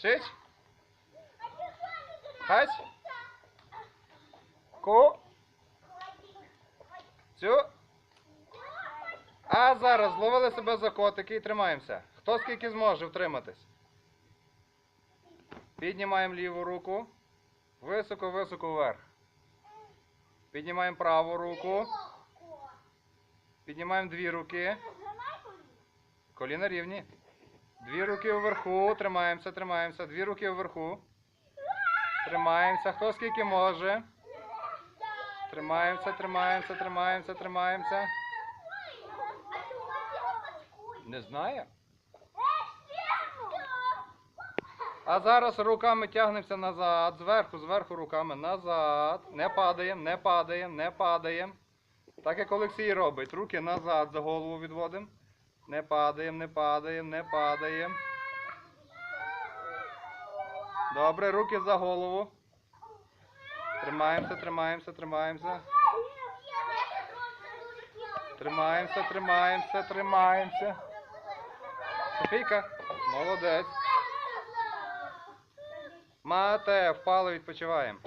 Сич. Хась. Ку. Цю. А зараз зловили себе за котики і тримаємося. Хто скільки зможе втриматись? Піднімаємо ліву руку. Високо, високо вверх. Піднімаємо праву руку. Піднімаємо дві руки. Коліна рівні. Дві руки вверху. Тримаємося, тримаємося. Дві руки вверху. Тримаємося. Хто скільки може. Тримаємося, тримаємося, тримаємося, тримаємося. Не знаю. А зараз руками тягнемося назад, зверху, зверху руками назад. Не падаємо, не падаємо, не падаємо. Так як Олексій робить. Руки назад за голову відводимо. Не падаємо, не падаємо, не падаємо. Добре, руки за голову. Тримаємося, тримаємося, тримаємося. Тримаємося, тримаємося, тримаємося. Софійка, молодець. Мате, впало, відпочиваємо.